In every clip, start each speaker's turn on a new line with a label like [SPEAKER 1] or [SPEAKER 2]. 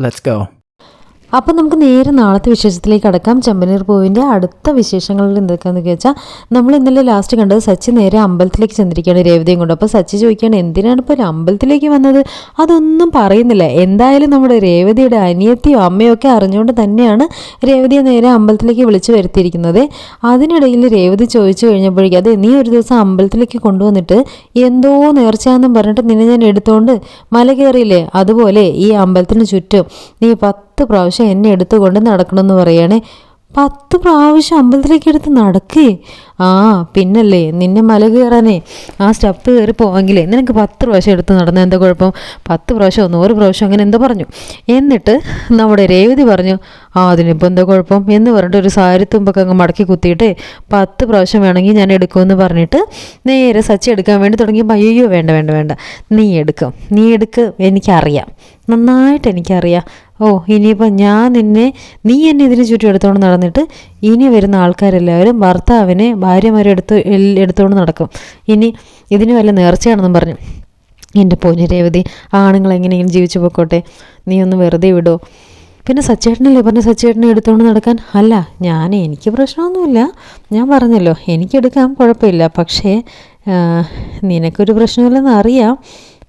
[SPEAKER 1] Let's go.
[SPEAKER 2] അപ്പം നമുക്ക് നേരെ നാളത്തെ വിശേഷത്തിലേക്ക് അടക്കാം ചെമ്പനീർ പൂവിന്റെ അടുത്ത വിശേഷങ്ങളിൽ എന്തൊക്കെയാണെന്ന് ചോദിച്ചാൽ നമ്മൾ ഇന്നലെ ലാസ്റ്റ് കണ്ടത് സച്ചി നേരെ അമ്പലത്തിലേക്ക് ചെന്നിരിക്കുകയാണ് രേവതിയും കൊണ്ട്. അപ്പോൾ സച്ചി ചോദിക്കുകയാണ് എന്തിനാണ് ഇപ്പോൾ ഒരു അമ്പലത്തിലേക്ക് വന്നത്? അതൊന്നും പറയുന്നില്ല. എന്തായാലും നമ്മുടെ രേവതിയുടെ അനിയത്തിയോ അമ്മയോ ഒക്കെ അറിഞ്ഞുകൊണ്ട് തന്നെയാണ് രേവതിയെ നേരെ അമ്പലത്തിലേക്ക് വിളിച്ചു വരുത്തിയിരിക്കുന്നത്. അതിനിടയിൽ രേവതി ചോദിച്ചു കഴിഞ്ഞപ്പോഴേക്കും അതെ നീ ഒരു ദിവസം അമ്പലത്തിലേക്ക് കൊണ്ടുവന്നിട്ട് എന്തോ നേർച്ചയാണെന്നും പറഞ്ഞിട്ട് നിന്നെ ഞാൻ എടുത്തുകൊണ്ട് മല കയറിയില്ലേ? അതുപോലെ ഈ അമ്പലത്തിന് ചുറ്റും നീ പത്ത് പത്ത് പ്രാവശ്യം എന്നെ എടുത്തുകൊണ്ട് നടക്കണമെന്ന് പറയണേ. പത്ത് പ്രാവശ്യം അമ്പലത്തിലേക്ക് എടുത്ത് നടക്കേ. ആ പിന്നല്ലേ നിന്നെ മല കയറാനേ ആ സ്റ്റെപ്പ് കയറി പോവാങ്കിലേ നിനക്ക് പത്ത് പ്രാവശ്യം എടുത്ത് നടന്ന എന്താ കുഴപ്പം? പത്ത് പ്രാവശ്യം നൂറ് പ്രാവശ്യം അങ്ങനെ എന്തോ പറഞ്ഞു. എന്നിട്ട് നമ്മുടെ രേവതി പറഞ്ഞു ആ അതിനിപ്പോൾ എന്താ കുഴപ്പം? എന്ന് പറഞ്ഞിട്ട് ഒരു സാരി തുമ്പൊക്കെ അങ്ങ് മടക്കി കുത്തിയിട്ട് പത്ത് പ്രാവശ്യം വേണമെങ്കിൽ ഞാൻ എടുക്കുമെന്ന് പറഞ്ഞിട്ട് നേരെ സച്ചി എടുക്കാൻ വേണ്ടി തുടങ്ങിയപ്പോൾ അയ്യോ വേണ്ട വേണ്ട വേണ്ട. നീ എടുക്കും. നീ എടുക്ക്. എനിക്കറിയാം. നന്നായിട്ട് എനിക്കറിയാം. ഓ ഇനിയിപ്പോൾ ഞാൻ നിന്നെ നീ എന്നെ ഇതിന് ചുറ്റും എടുത്തുകൊണ്ട് നടന്നിട്ട് ഇനി വരുന്ന ആൾക്കാരെല്ലാവരും ഭർത്താവിനെ ഭാര്യമാരെ എടുത്ത് എടുത്തുകൊണ്ട് നടക്കും. ഇനി ഇതിന് വല്ല നേർച്ചയാണെന്നും പറഞ്ഞു. എന്റെ പൊന്നു രേവതി ആണുങ്ങൾ എങ്ങനെയെങ്കിലും ജീവിച്ചു പോയിക്കോട്ടെ. നീ ഒന്ന് വെറുതെ വിടോ. പിന്നെ സച്ചേട്ടനല്ലേ പറഞ്ഞ സച്ചേട്ടനെ എടുത്തുകൊണ്ട് നടക്കാൻ? അല്ല ഞാൻ എനിക്ക് പ്രശ്നമൊന്നുമില്ല. ഞാൻ പറഞ്ഞല്ലോ എനിക്കെടുക്കാൻ കുഴപ്പമില്ല. പക്ഷേ നിനക്കൊരു പ്രശ്നമില്ലെന്ന് അറിയാം.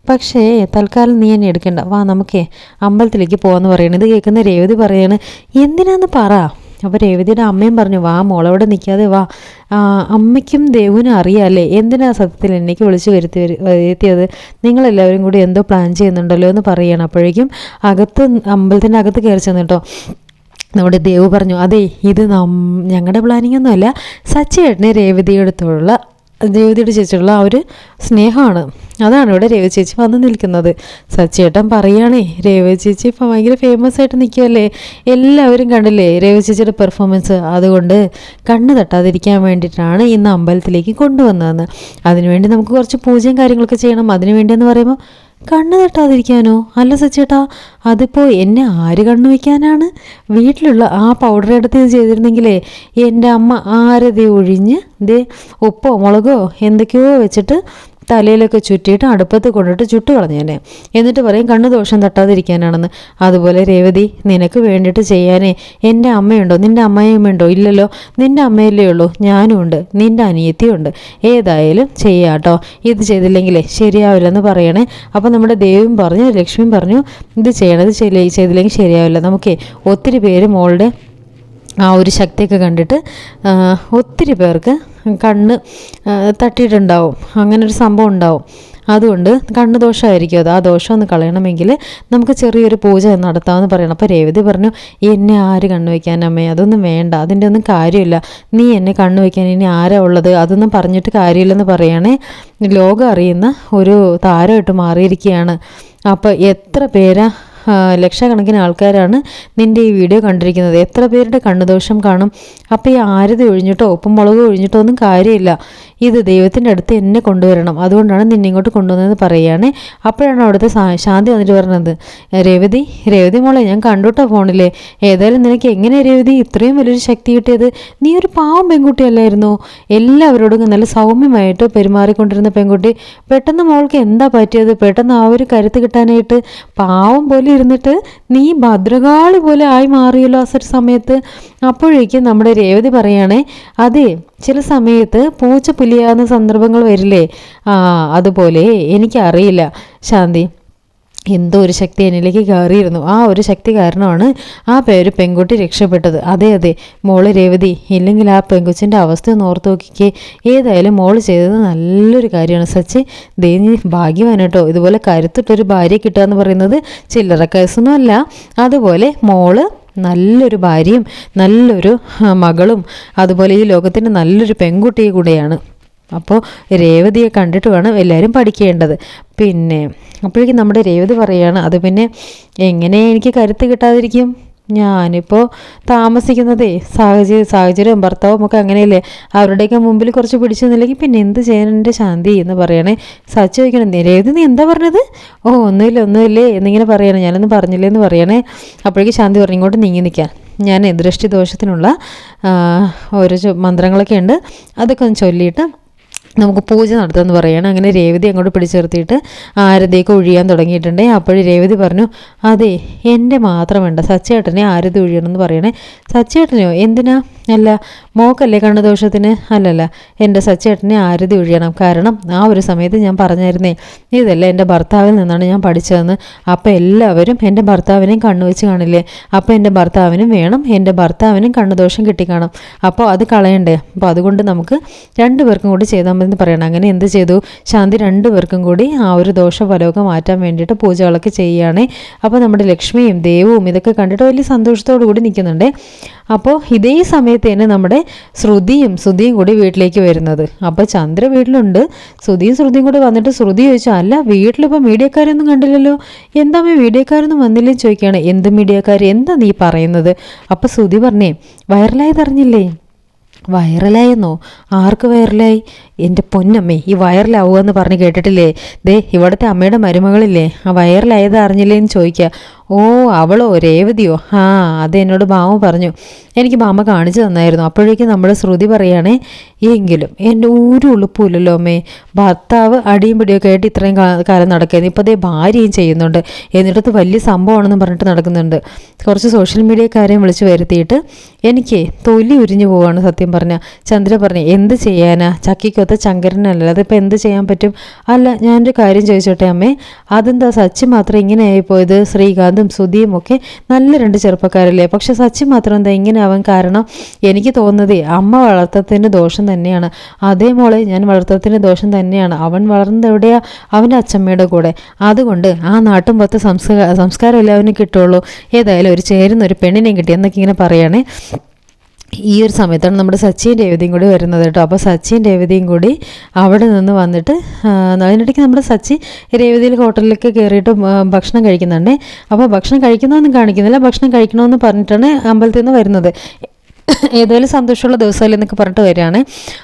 [SPEAKER 2] പക്ഷേ തൽക്കാലം നീ എന്നെ എടുക്കണ്ട. വാ നമുക്കേ അമ്പലത്തിലേക്ക് പോകാമെന്ന് പറയണത് ഇത് കേൾക്കുന്ന രേവതി പറയാണ് എന്തിനാന്ന് പറ? അപ്പോൾ രേവതിയുടെ അമ്മയും പറഞ്ഞു വാ മോളവിടെ നിൽക്കാതെ വാ. അമ്മയ്ക്കും ദേവനും അറിയാമല്ലേ എന്തിനാ സത്യത്തിൽ എന്നേക്ക് വിളിച്ച് വരുത്തി വരു- വരുത്തിയത്? നിങ്ങളെല്ലാവരും കൂടി എന്തോ പ്ലാൻ ചെയ്യുന്നുണ്ടല്ലോ എന്ന് പറയണം. അപ്പോഴേക്കും അകത്ത് അമ്പലത്തിന്റെ അകത്ത് കയറി ചെന്ന് കേട്ടോ. നമ്മുടെ ദേവ് പറഞ്ഞു അതെ ഇത് നം ഞങ്ങളുടെ പ്ലാനിങ് ഒന്നുമല്ല. സച്ചേട്ടനെ രേവതിയെടുത്തുള്ള രേവതിയുടെ ചേച്ചിയുള്ള ആ ഒരു സ്നേഹമാണ്. അതാണ് ഇവിടെ രേവ ചേച്ചി വന്ന് നിൽക്കുന്നത്. സച്ചേട്ടൻ പറയുകയാണേ രേവ ചേച്ചി ഇപ്പം ഭയങ്കര ഫേമസ് ആയിട്ട് നിൽക്കുകയല്ലേ എല്ലാവരും കണ്ടില്ലേ രേവ ചേച്ചിയുടെ പെർഫോമൻസ് അതുകൊണ്ട് കണ്ണ് തട്ടാതിരിക്കാൻ വേണ്ടിയിട്ടാണ് ഇന്ന് അമ്പലത്തിലേക്ക് കൊണ്ടുവന്നതെന്ന്. അതിനുവേണ്ടി നമുക്ക് കുറച്ച് പൂജയും കാര്യങ്ങളൊക്കെ ചെയ്യണം. അതിനുവേണ്ടി എന്ന് പറയുമ്പോൾ കണ്ണ് തട്ടാതിരിക്കാനോ? അല്ല സച്ചേട്ടാ അതിപ്പോൾ എന്നെ ആര് കണ്ണു വയ്ക്കാനാണ് വീട്ടിലുള്ള ആ പൗഡർ എടുത്ത് ചെയ്തിരുന്നെങ്കിലേ എന്റെ അമ്മ ആരതേ ഒഴിഞ്ഞ് ദേ ഉപ്പോ മുളകോ എന്തൊക്കെയോ വെച്ചിട്ട് തലയിലൊക്കെ ചുറ്റിയിട്ട് അടുപ്പത്ത് കൊണ്ടിട്ട് ചുട്ടു കളഞ്ഞേനെ എന്നിട്ട് പറയും കണ്ണു ദോഷം തട്ടാതിരിക്കാനാണെന്ന്. അതുപോലെ രേവതി നിനക്ക് വേണ്ടിയിട്ട് ചെയ്യാനേ എന്റെ അമ്മയുണ്ടോ? നിന്റെ അമ്മയമ്മയുണ്ടോ ഇല്ലല്ലോ. നിന്റെ അമ്മയല്ലേ ഉള്ളൂ. ഞാനും ഉണ്ട്. നിന്റെ അനിയത്തിയുണ്ട് ഏതായാലും ചെയ്യാട്ടോ. ഇത് ചെയ്തില്ലെങ്കിലേ ശരിയാവില്ലെന്ന് പറയണേ. അപ്പോൾ നമ്മുടെ ദേവിയും പറഞ്ഞു ലക്ഷ്മിയും പറഞ്ഞു ഇത് ചെയ്യണത് ചെയ്തില്ലെങ്കിൽ ശരിയാവില്ല. നമുക്കേ ഒത്തിരി പേര് മോളുടെ ആ ഒരു ശക്തിയൊക്കെ കണ്ടിട്ട് ഒത്തിരി പേർക്ക് കണ്ണ് തട്ടിയിട്ടുണ്ടാവും. അങ്ങനെ ഒരു സംഭവം ഉണ്ടാവും. അതുകൊണ്ട് കണ്ണ് ദോഷമായിരിക്കും അത്. ആ ദോഷം ഒന്ന് കളയണമെങ്കിൽ നമുക്ക് ചെറിയൊരു പൂജ നടത്താമെന്ന് പറയണം. അപ്പോൾ രേവതി പറഞ്ഞു എന്നെ ആര് കണ്ണു വയ്ക്കാൻ അമ്മേ? അതൊന്നും വേണ്ട. അതിന്റെ ഒന്നും കാര്യമില്ല. നീ എന്നെ കണ്ണു വയ്ക്കാൻ ഇനി ആരാ ഉള്ളത്? അതൊന്നും പറഞ്ഞിട്ട് കാര്യമില്ലെന്ന് പറയണേ. ലോകം അറിയുന്ന ഒരു താരമായിട്ട് മാറിയിരിക്കുകയാണ്. അപ്പോൾ എത്ര പേരാ ലക്ഷക്കണക്കിന് ആൾക്കാരാണ് നിന്റെ ഈ വീഡിയോ കണ്ടിരിക്കുന്നത്. എത്ര പേരുടെ കണ്ണുദോഷം കാണും? അപ്പോൾ ഈ ആരതി ഒഴിഞ്ഞിട്ടോ ഉപ്പും മുളക് ഒഴിഞ്ഞിട്ടോ ഒന്നും കാര്യമില്ല. ഇത് ദൈവത്തിന്റെ അടുത്ത് എന്നെ കൊണ്ടുവരണം. അതുകൊണ്ടാണ് നിന്നെ ഇങ്ങോട്ട് കൊണ്ടുവന്നതെന്ന് പറയുകയാണ്. അപ്പോഴാണ് അവിടുത്തെ ശാന്തി വന്നിട്ട് പറഞ്ഞത് രേവതി രേവതി മോളെ ഞാൻ കണ്ടുട്ടോ ഫോണിലെ. ഏതായാലും നിനക്ക് എങ്ങനെ രേവതി? ഇത്രയും വലിയൊരു ശക്തി കിട്ടിയത് നീ ഒരു പാവം പെൺകുട്ടിയല്ലായിരുന്നു എല്ലാവരോടും നല്ല സൗമ്യമായിട്ട് പെരുമാറിക്കൊണ്ടിരുന്ന പെൺകുട്ടി. പെട്ടെന്ന് മോൾക്ക് എന്താ പറ്റിയത്? പെട്ടെന്ന് ആ ഒരു കരുത്ത് കിട്ടാനായിട്ട് പാവം പോലെ ഇരുന്നിട്ട് നീ ഭദ്രകാളി പോലെ ആയി മാറിയല്ലോ ആ സമയത്ത്. അപ്പോഴേക്കും നമ്മുടെ രേവതി പറയുകയാണേ അതെ ചില സമയത്ത് പൂച്ച പുലിയാകുന്ന സന്ദർഭങ്ങൾ വരില്ലേ? ആ അതുപോലെ എനിക്കറിയില്ല. ശാന്തി എന്തോ ഒരു ശക്തി എന്നിലേക്ക് കയറിയിരുന്നു. ആ ഒരു ശക്തി കാരണമാണ് ആ പേര് പെൺകുട്ടി രക്ഷപ്പെട്ടത്. അതെ അതെ. മോൾ രേവതി ഇല്ലെങ്കിൽ ആ പെൺകുച്ചിന്റെ അവസ്ഥ ഓർത്ത് നോക്കിക്കേ. ഏതായാലും മോൾ ചെയ്തത് നല്ലൊരു കാര്യമാണ്. സച്ചി ദേ നീ ഭാഗ്യവാൻ കേട്ടോ. ഇതുപോലെ കരുത്തിട്ടൊരു ഭാര്യ കിട്ടുക എന്ന് പറയുന്നത് ചില്ലറ കേസൊന്നും അല്ല. അതുപോലെ മോൾ നല്ലൊരു ഭാര്യയും നല്ലൊരു മകളും അതുപോലെ ഈ ലോകത്തിന്റെ നല്ലൊരു പെൺകുട്ടിയും കൂടെയാണ്. അപ്പോൾ രേവതിയെ കണ്ടിട്ട് വേണം എല്ലാവരും പഠിക്കേണ്ടത്. പിന്നെ അപ്പോഴേക്കും നമ്മുടെ രേവതി പറയുകയാണ് അത് പിന്നെ എങ്ങനെ എനിക്ക് കരുത്ത് കിട്ടാതിരിക്കും? ഞാനിപ്പോൾ താമസിക്കുന്നതേ സാഹചര്യം സാഹചര്യവും ഭർത്താവും ഒക്കെ അങ്ങനെയല്ലേ? അവരുടെയൊക്കെ മുമ്പിൽ കുറച്ച് പിടിച്ചു നിന്നില്ലെങ്കിൽ പിന്നെ എന്ത് ചെയ്യാൻ എന്റെ ശാന്തി എന്ന് പറയണേ? സച്ച് ചോദിക്കണം നിരവധി നീ എന്താ പറഞ്ഞത്? ഓ ഒന്നുമില്ല ഒന്നുമില്ലേ എന്നിങ്ങനെ പറയണേ ഞാനൊന്നും പറഞ്ഞില്ലേ എന്ന് പറയണേ. അപ്പോഴേക്കും ശാന്തി പറഞ്ഞു ഇങ്ങോട്ട് നീങ്ങി നിൽക്കാൻ ഞാൻ ദൃഷ്ടി ദോഷത്തിനുള്ള ഓരോ മന്ത്രങ്ങളൊക്കെ ഉണ്ട്. അതൊക്കെ ഒന്ന് ചൊല്ലിയിട്ട് നമുക്ക് പൂജ നടത്തുമെന്ന് പറയണം. അങ്ങനെ രേവതി അങ്ങോട്ട് പിടിച്ചു നിർത്തിയിട്ട് ആരതിയൊക്കെ ഒഴിയാൻ തുടങ്ങിയിട്ടുണ്ട്. അപ്പോഴും രേവതി പറഞ്ഞു അതെ എന്റെ മാത്രം വേണ്ട. സച്ചേട്ടനെ ആരതി ഒഴിയണമെന്ന് പറയണേ. സച്ചേട്ടനെയോ? എന്തിനാ? അല്ല മോക്കല്ലേ കണ്ണുദോഷത്തിന്? അല്ലല്ല എന്റെ സച്ചേട്ടനെ ആരതി ഒഴിയണം. കാരണം ആ ഒരു സമയത്ത് ഞാൻ പറഞ്ഞായിരുന്നേ ഇതല്ല എന്റെ ഭർത്താവിൽ നിന്നാണ് ഞാൻ പഠിച്ചതെന്ന്. അപ്പോൾ എല്ലാവരും എന്റെ ഭർത്താവിനെയും കണ്ണു വെച്ച് കാണില്ലേ? അപ്പോൾ എന്റെ ഭർത്താവിനും വേണം എന്റെ ഭർത്താവിനും കണ്ണുദോഷം കിട്ടിക്കാണും. അപ്പോൾ അത് കളയണ്ടേ? അപ്പോൾ അതുകൊണ്ട് നമുക്ക് രണ്ടുപേർക്കും കൂടി ചെയ്താൽ മതി എന്ന് പറയണം. അങ്ങനെ എന്ത് ചെയ്തു? ശാന്തി രണ്ടുപേർക്കും കൂടി ആ ഒരു ദോഷഫലമൊക്കെ മാറ്റാൻ വേണ്ടിയിട്ട് പൂജകളൊക്കെ ചെയ്യുകയാണേ. അപ്പോൾ നമ്മുടെ ലക്ഷ്മിയും ദേവവും ഇതൊക്കെ കണ്ടിട്ട് വലിയ സന്തോഷത്തോടു കൂടി നിൽക്കുന്നുണ്ട്. അപ്പോൾ ഇതേ സമയത്ത് തന്നെ നമ്മുടെ ശ്രുതിയും ശ്രുതിയും കൂടി വീട്ടിലേക്ക് വരുന്നത്. അപ്പോൾ ചന്ദ്ര വീട്ടിലുണ്ട്. ശ്രുതിയും ശ്രുതിയും കൂടി വന്നിട്ട് ശ്രുതി ചോദിച്ചു അല്ല വീട്ടിലിപ്പോൾ മീഡിയക്കാരൊന്നും കണ്ടില്ലല്ലോ? എന്താ മീഡിയക്കാരൊന്നും വന്നില്ലെന്ന് ചോദിക്കുകയാണ്. എന്ത് മീഡിയക്കാർ എന്താ നീ പറയുന്നത്? അപ്പോൾ ശ്രുതി പറഞ്ഞേ വൈറലായത് അറിഞ്ഞില്ലേ? വൈറലായെന്നോ? ആർക്ക് വൈറലായി? എന്റെ പൊന്നമ്മേ ഈ വൈറലാവുക എന്ന് പറഞ്ഞ് കേട്ടിട്ടില്ലേ? ദേ ഇവിടുത്തെ അമ്മയുടെ മരുമകളില്ലേ? ആ വൈറലായത് അറിഞ്ഞില്ലേ എന്ന് ചോദിക്കുക. ഓ അവളോ രേവതിയോ ആ അത് എന്നോട് ബാമ പറഞ്ഞു. എനിക്ക് ബാമ കാണിച്ചു തന്നായിരുന്നു. അപ്പോഴേക്കും നമ്മുടെ ശ്രുതി പറയുകയാണേ എങ്കിലും എന്റെ ഒരു ഉളുപ്പില്ലല്ലോ അമ്മേ. ഭർത്താവ് അടിയും പിടിയൊക്കെ ആയിട്ട് ഇത്രയും കാലം നടക്കുന്നത് ഇപ്പോൾ അതേ ഭാര്യയും ചെയ്യുന്നുണ്ട്. എന്നിട്ട് വലിയ സംഭവമാണെന്ന് പറഞ്ഞിട്ട് നടക്കുന്നുണ്ട്. കുറച്ച് സോഷ്യൽ മീഡിയക്കാരെയും വിളിച്ച് വരുത്തിയിട്ട് എനിക്ക് തൊലി ഉരിഞ്ഞു പോവാണ് സത്യം പറഞ്ഞ. ചന്ദ്ര പറഞ്ഞു എന്ത് ചെയ്യാനാ? ചക്കിക്കൊത്ത ചങ്കരനല്ല. അതിപ്പോൾ എന്ത് ചെയ്യാൻ പറ്റും? അല്ല ഞാനൊരു കാര്യം ചോദിച്ചോട്ടെ അമ്മേ. അതെന്താ സച്ചി മാത്രം ഇങ്ങനെ ആയിപ്പോയത്? ശ്രീകാന്തും സുധിയും ഒക്കെ നല്ല രണ്ട് ചെറുപ്പക്കാരല്ലേ? പക്ഷെ സച്ചി മാത്രം എന്താ ഇങ്ങനെ ആവാൻ കാരണം എനിക്ക് തോന്നുന്നത് അമ്മ വളർത്തത്തിന് ദോഷം തന്നെയാണ്. അതേ മോളെ ഞാൻ വളർത്തത്തിന് ദോഷം തന്നെയാണ്. അവൻ വളർന്നത് എവിടെയാ? അവന്റെ അച്ഛമ്മയുടെ കൂടെ. അതുകൊണ്ട് ആ നാട്ടും പത്ത് സംസ്കാര സംസ്കാരമല്ലേ അവന് കിട്ടുള്ളൂ. ഏതായാലും ഒരു ചേരുന്ന ഒരു പെണ്ണിനെ കിട്ടി എന്നൊക്കെ ഇങ്ങനെ പറയണേ. ഈ ഒരു സമയത്താണ് നമ്മുടെ സച്ചിൻ രേവതിയും കൂടി വരുന്നത് കേട്ടോ. അപ്പോൾ സച്ചിൻ രേവതിയും കൂടി അവിടെ നിന്ന് വന്നിട്ട് അതിനിടയ്ക്ക് നമ്മുടെ സച്ചി രേവതിയിൽ ഹോട്ടലിലേക്ക് കയറിയിട്ട് ഭക്ഷണം കഴിക്കുന്നുണ്ട്. അപ്പോൾ ഭക്ഷണം കഴിക്കുന്നതൊന്നും കാണിക്കുന്നില്ല. ഭക്ഷണം കഴിക്കണമെന്ന് പറഞ്ഞിട്ടാണ് അമ്പലത്തിൽ നിന്ന് വരുന്നത്. ഏതായാലും സന്തോഷമുള്ള ദിവസമല്ലേ എന്നൊക്കെ പറഞ്ഞിട്ട് വരികയാണ്.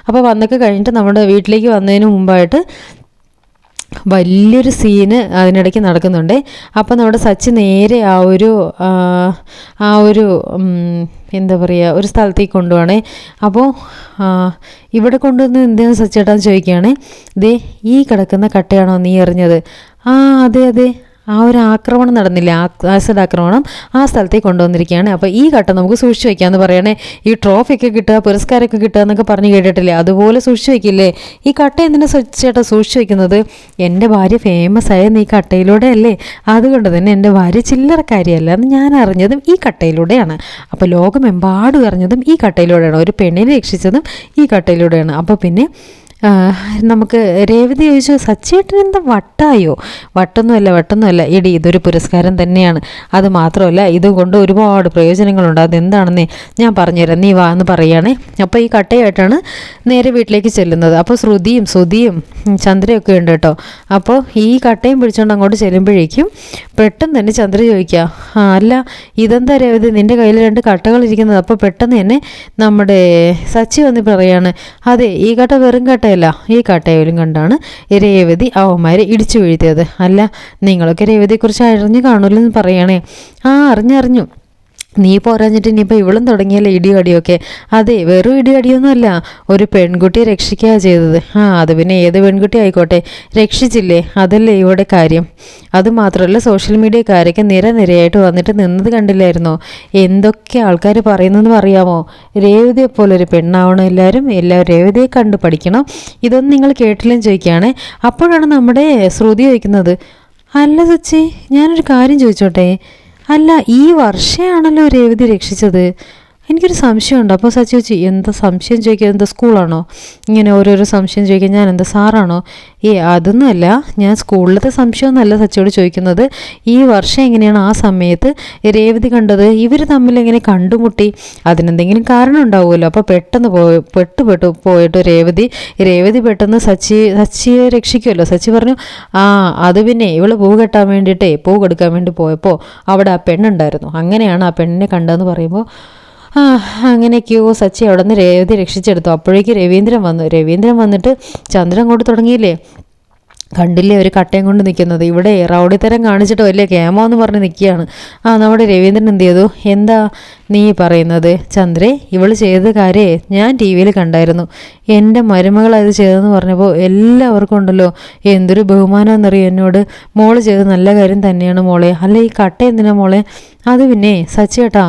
[SPEAKER 2] അപ്പോൾ വന്നൊക്കെ കഴിഞ്ഞിട്ട് നമ്മുടെ വീട്ടിലേക്ക് വന്നതിന് മുമ്പായിട്ട് വലിയൊരു സീന് അതിനിടയ്ക്ക് നടക്കുന്നുണ്ട്. അപ്പോൾ നമ്മുടെ സച്ചി നേരെ ആ ഒരു ആ, ഒരു എന്താ പറയുക ഒരു സ്ഥലത്തേക്ക് കൊണ്ടുപോകണേ അപ്പോൾ ഇവിടെ കൊണ്ടുവന്ന് എന്തെന്ന് സച്ചേട്ടാന്ന് ചോദിക്കുകയാണ്. ദേ ഈ കിടക്കുന്ന കട്ടയാണോ നീ എറിഞ്ഞത്? ആ അതെ അതെ. ആ ഒരു ആക്രമണം നടന്നില്ല. ആസിഡ് ആക്രമണം ആ സ്ഥലത്തേക്ക് കൊണ്ടുവന്നിരിക്കുകയാണ്. അപ്പോൾ ഈ ഘട്ടം നമുക്ക് സൂക്ഷിച്ചു വയ്ക്കാമെന്ന് പറയണേ ഈ ട്രോഫിയൊക്കെ കിട്ടുക പുരസ്കാരമൊക്കെ കിട്ടുക എന്നൊക്കെ പറഞ്ഞ് കേട്ടിട്ടില്ലേ? അതുപോലെ സൂക്ഷിച്ചു വയ്ക്കില്ലേ ഈ കട്ട എന്തിനാ ചേട്ടാ സൂക്ഷിച്ചു വയ്ക്കുന്നത് എന്റെ ഭാര്യ ഫേമസ് ആയെന്ന് ഈ കട്ടയിലൂടെ അല്ലേ? അതുകൊണ്ട് തന്നെ എന്റെ ഭാര്യ ചില്ലറക്കാരിയല്ല എന്ന് ഞാൻ അറിഞ്ഞതും ഈ കട്ടയിലൂടെയാണ്. അപ്പോൾ ലോകമെമ്പാടും അറിഞ്ഞതും ഈ കട്ടയിലൂടെയാണ്. ഒരു പെണ്ണിനെ രക്ഷിച്ചതും ഈ കട്ടയിലൂടെയാണ്. അപ്പോൾ പിന്നെ നമുക്ക് രേവതി ചോദിച്ചു സച്ചേട്ടൻ എന്താ വട്ടായോ? വട്ടൊന്നുമല്ല വട്ടൊന്നുമല്ല. എടി ഇതൊരു പുരസ്കാരം തന്നെയാണ്. അത് മാത്രമല്ല ഇതുകൊണ്ട് ഒരുപാട് പ്രയോജനങ്ങളുണ്ട്. അതെന്താണെന്നേ ഞാൻ പറഞ്ഞുതരാം. നീ വാ എന്ന് പറയുകയാണേ. അപ്പോൾ ഈ കട്ടയായിട്ടാണ് നേരെ വീട്ടിലേക്ക് ചെല്ലുന്നത്. അപ്പോൾ ശ്രുതിയും ശ്രുതിയും ചന്ദ്രയൊക്കെ ഉണ്ട് കേട്ടോ. അപ്പോൾ ഈ കട്ടയും പിടിച്ചുകൊണ്ട് അങ്ങോട്ട് ചെല്ലുമ്പോഴേക്കും പെട്ടെന്ന് തന്നെ ചന്ദ്ര ചോദിക്കുക അല്ല ഇതെന്താ രേവതി? നിന്റെ കയ്യിൽ രണ്ട് കട്ടകൾ ഇരിക്കുന്നത്. അപ്പോൾ പെട്ടെന്ന് തന്നെ നമ്മുടെ സച്ചി വന്ന് പറയാണ് അതെ ഈ കട്ട വെറും കട്ടയല്ല. ഈ കട്ടയിലും കണ്ടാണ് രേവതി അവന്മാരെ ഇടിച്ചു വീഴ്ത്തിയത്. അല്ല നിങ്ങളൊക്കെ രേവതിയെക്കുറിച്ച് അറിഞ്ഞു കാണുമല്ലോ എന്ന് പറയണേ. ആ അറിഞ്ഞറിഞ്ഞു നീ പോരാഞ്ഞിട്ട് ഇനിയിപ്പോൾ ഇവളും തുടങ്ങിയല്ലേ ഇടിയടിയൊക്കെ അതെ വെറും ഇടിയടിയൊന്നുമല്ല ഒരു പെൺകുട്ടി രക്ഷിക്കുക ചെയ്തത്. ആ അത് പിന്നെ ഏത് പെൺകുട്ടി ആയിക്കോട്ടെ? രക്ഷിച്ചില്ലേ? അതല്ലേ ഇവിടെ കാര്യം. അത് മാത്രമല്ല സോഷ്യൽ മീഡിയക്കാരൊക്കെ നിരനിരയായിട്ട് വന്നിട്ട് നിന്നത് കണ്ടില്ലായിരുന്നോ? എന്തൊക്കെ ആൾക്കാർ പറയുന്നതെന്ന് അറിയാമോ? രേവതിയെ ഒരു പെണ്ണാവണം എല്ലാവരും. എല്ലാവരും രേവതിയെ കണ്ട് പഠിക്കണം. ഇതൊന്നും നിങ്ങൾ കേട്ടില്ലെന്ന് ചോദിക്കുകയാണെ. അപ്പോഴാണ് നമ്മുടെ ശ്രുതി ചോദിക്കുന്നത് അല്ല സച്ചി ഞാനൊരു കാര്യം ചോദിച്ചോട്ടെ? അല്ല ഈ വർഷയാണല്ലോ രേവതി രക്ഷിച്ചത്. എനിക്കൊരു സംശയമുണ്ട്. അപ്പോൾ സച്ചി എന്താ സംശയം ചോദിക്കുക എന്താ സ്കൂളാണോ? ഇങ്ങനെ ഓരോരോ സംശയം ചോദിക്കുക ഞാൻ എന്താ സാറാണോ? ഏ അതൊന്നുമല്ല. ഞാൻ സ്കൂളിലത്തെ സംശയമൊന്നുമല്ല സച്ചിയോട് ചോദിക്കുന്നത്. ഈ വർഷം എങ്ങനെയാണ് ആ സമയത്ത് രേവതി കണ്ടത്? ഇവർ തമ്മിൽ എങ്ങനെ കണ്ടുമുട്ടി? അതിനെന്തെങ്കിലും കാരണം ഉണ്ടാവുമല്ലോ. അപ്പോൾ പെട്ടെന്ന് പോയി പെട്ടുപെട്ടു പോയിട്ട് രേവതി രേവതി പെട്ടെന്ന് സച്ചി സച്ചിയെ രക്ഷിക്കുമല്ലോ. സച്ചി പറഞ്ഞു ആ അത് പിന്നെ ഇവൾ പൂ കെട്ടാൻ വേണ്ടിയിട്ടേ പൂ കൊടുക്കാൻ വേണ്ടി പോയപ്പോൾ അവിടെ ആ പെണ്ണുണ്ടായിരുന്നു. അങ്ങനെയാണ് ആ പെണ്ണിനെ കണ്ടതെന്ന് പറയുമ്പോൾ അങ്ങനെയൊക്കെയോ സച്ചി അവിടെ നിന്ന് രേവതി രക്ഷിച്ചെടുത്തു. അപ്പോഴേക്ക് രവീന്ദ്രൻ വന്നു. രവീന്ദ്രൻ വന്നിട്ട് ചന്ദ്രൻ അങ്ങോട്ട് തുടങ്ങിയില്ലേ? കണ്ടില്ലേ ഒരു കട്ടയും കൊണ്ട് നിൽക്കുന്നത്? ഇവിടെ റൗഡിത്തരം കാണിച്ചിട്ട് വലിയ ക്യാമോ എന്ന് പറഞ്ഞ് നിൽക്കുകയാണ്. ആ നമ്മുടെ രവീന്ദ്രൻ എന്ത് ചെയ്തു? എന്താ നീ പറയുന്നത് ചന്ദ്രേ ഇവൾ ചെയ്ത കാര്യേ ഞാൻ ടി വിയിൽ കണ്ടായിരുന്നു. എന്റെ മരുമകൾ അത് ചെയ്തതെന്ന് പറഞ്ഞപ്പോൾ എല്ലാവർക്കും ഉണ്ടല്ലോ. എന്തൊരു ബഹുമാനമെന്നറിയോ എന്നോട്? മോൾ ചെയ്ത് നല്ല കാര്യം തന്നെയാണ് മോളെ. അല്ല ഈ കട്ട എന്തിനാ മോളെ? അത് പിന്നെ സച്ചേട്ടാ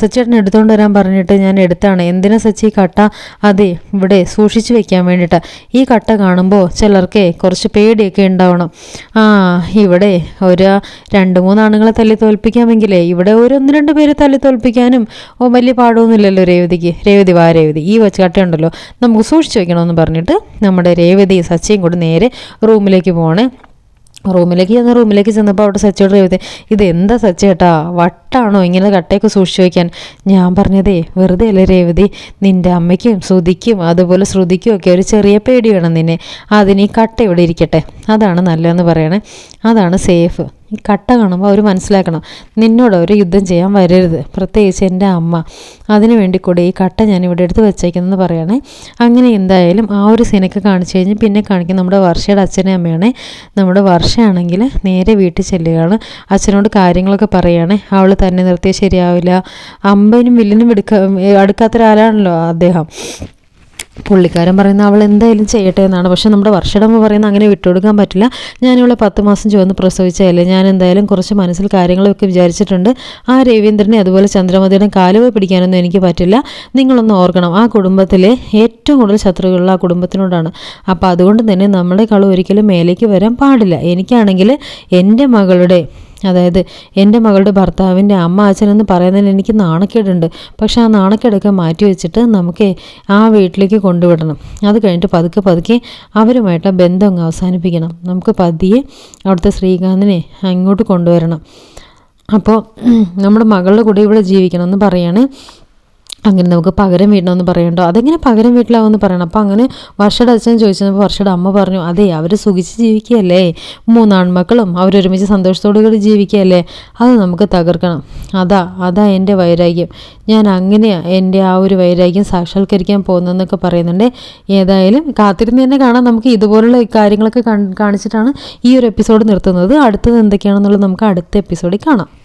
[SPEAKER 2] സച്ചേട്ടൻ എടുത്തുകൊണ്ട് വരാൻ പറഞ്ഞിട്ട് ഞാൻ എടുത്താണ്. എന്തിനാ സച്ചി കട്ട അതെ ഇവിടെ സൂക്ഷിച്ചു വെക്കാൻ വേണ്ടിയിട്ട്? ഈ കട്ട കാണുമ്പോൾ ചിലർക്കേ കുറച്ച് പേടിയൊക്കെ ഉണ്ടാവണം. ആ ഇവിടെ ഒരു രണ്ട് മൂന്ന് ആണുങ്ങളെ തല്ലി തോൽപ്പിക്കാമെങ്കിലേ ഇവിടെ ഒരു ഒന്ന് രണ്ട് പേര് തല്ലി തോൽപ്പിക്കാനും ഓ വലിയ പാടൊന്നുമില്ലല്ലോ രേവതിക്ക്. രേവതി വാ രേവതി. ഈ വെച്ച് കട്ടയുണ്ടല്ലോ. നമുക്ക് സൂക്ഷിച്ചു വെക്കണമെന്ന് പറഞ്ഞിട്ട് നമ്മുടെ രേവതി സച്ചിയും കൂടി നേരെ റൂമിലേക്ക് പോകണേ റൂമിലേക്ക് ചെന്ന് റൂമിലേക്ക് ചെന്നപ്പോൾ അവിടെ സച്ചയോട് രേവതി ഇത് എന്താ സച്ചേട്ടാ വട്ടാണോ ഇങ്ങനെ കട്ടയൊക്കെ സൂക്ഷിച്ചു വയ്ക്കാൻ ഞാൻ പറഞ്ഞതേ വെറുതെ അല്ലേ രേവതി? നിന്റെ അമ്മയ്ക്കും ശ്രുതിക്കും അതുപോലെ ശ്രുതിക്കും ഒക്കെ ഒരു ചെറിയ പേടി വേണം നിന്നെ. അതിന് ഈ കട്ട ഇവിടെ ഇരിക്കട്ടെ. അതാണ് നല്ലതെന്ന് പറയണേ. അതാണ് സേഫ്. ഈ കട്ട കാണുമ്പോൾ അവർ മനസ്സിലാക്കണം നിന്നോട് അവർ യുദ്ധം ചെയ്യാൻ വരരുത്. പ്രത്യേകിച്ച് എന്റെ അമ്മ. അതിനു വേണ്ടി കൂടെ ഈ കട്ട ഞാൻ ഇവിടെ എടുത്ത് വെച്ചേക്കുന്നതെന്ന് പറയണേ. അങ്ങനെ എന്തായാലും ആ ഒരു സീനൊക്കെ കാണിച്ചു കഴിഞ്ഞ് പിന്നെ കാണിക്കും നമ്മുടെ വർഷയുടെ അച്ഛനെ അമ്മയാണേ. നമ്മുടെ വർഷയാണെങ്കിൽ നേരെ വീട്ടിൽ ചെല്ലുകയാണ്. അച്ഛനോട് കാര്യങ്ങളൊക്കെ പറയുകയാണ് അവൾ തന്നെ നിർത്തിയാൽ ശരിയാവില്ല. അമ്പനും വില്ലിനും എടുക്ക അടുക്കാത്തൊരാളാണല്ലോ അദ്ദേഹം. പുള്ളിക്കാരൻ പറയുന്ന അവൾ എന്തായാലും ചെയ്യട്ടെ എന്നാണ്. പക്ഷെ നമ്മുടെ വർഷടമ്മ പറയുന്ന അങ്ങനെ വിട്ടുകൊടുക്കാൻ പറ്റില്ല. ഞാനിവിടെ പത്ത് മാസം ചുവന്ന് പ്രസവിച്ചതല്ലേ. ഞാൻ എന്തായാലും കുറച്ച് മനസ്സിൽ കാര്യങ്ങളൊക്കെ വിചാരിച്ചിട്ടുണ്ട്. ആ രവീന്ദ്രനെ അതുപോലെ ചന്ദ്രമതിയുടെ കാലുവ പിടിക്കാനൊന്നും എനിക്ക് പറ്റില്ല. നിങ്ങളൊന്ന് ഓർക്കണം. ആ കുടുംബത്തിലെ ഏറ്റവും കൂടുതൽ ശത്രുക്കളുള്ള ആ കുടുംബത്തിനോടാണ്. അപ്പോൾ അതുകൊണ്ട് തന്നെ നമ്മുടെ നമ്മളെക്കാളും ഒരിക്കലും മേലേക്ക് വരാൻ പാടില്ല. എനിക്കാണെങ്കിൽ എന്റെ മകളുടെ അതായത് എന്റെ മകളുടെ ഭർത്താവിന്റെ അമ്മ അച്ഛനെന്ന് പറയുന്നതിന് എനിക്ക് നാണക്കേടുണ്ട്. പക്ഷേ ആ നാണക്കേടൊക്കെ മാറ്റി വെച്ചിട്ട് നമുക്ക് ആ വീട്ടിലേക്ക് കൊണ്ടുവിടണം. അത് കഴിഞ്ഞിട്ട് പതുക്കെ പതുക്കെ അവരുമായിട്ട് ബന്ധം അങ്ങ് അവസാനിപ്പിക്കണം. നമുക്ക് പതിയെ അവിടുത്തെ ശ്രീകാന്തിനെ അങ്ങോട്ട് കൊണ്ടുവരണം. അപ്പോൾ നമ്മുടെ മകളുടെ കൂടെ ഇവിടെ ജീവിക്കണം എന്ന് പറയാണ് അങ്ങനെ നമുക്ക് പകരം വീടണമെന്ന് പറയണ്ടോ അതെങ്ങനെ പകരം വീട്ടിലാവുമെന്ന് പറയണം. അപ്പോൾ അങ്ങനെ വർഷയുടെ അച്ഛൻ ചോദിച്ചപ്പോൾ വർഷയുടെ അമ്മ പറഞ്ഞു അതെ അവർ സുഖിച്ച് ജീവിക്കുകയല്ലേ? മൂന്നാൺമക്കളും അവരൊരുമിച്ച് സന്തോഷത്തോടു കൂടി ജീവിക്കുകയല്ലേ? അത് നമുക്ക് തകർക്കണം. അതാ അതാ എന്റെ വൈരാഗ്യം. ഞാൻ അങ്ങനെയാണ് എന്റെ ആ ഒരു വൈരാഗ്യം സാക്ഷാത്കരിക്കാൻ പോകുന്നതെന്നൊക്കെ പറയുന്നുണ്ട്. ഏതായാലും കാത്തിരുന്ന് തന്നെ കാണാം. നമുക്ക് ഇതുപോലുള്ള കാര്യങ്ങളൊക്കെ കാണിച്ചിട്ടാണ് ഈ ഒരു എപ്പിസോഡ് നിർത്തുന്നത്. അടുത്തത് എന്തൊക്കെയാണെന്നുള്ളത് നമുക്ക് അടുത്ത എപ്പിസോഡിൽ കാണാം.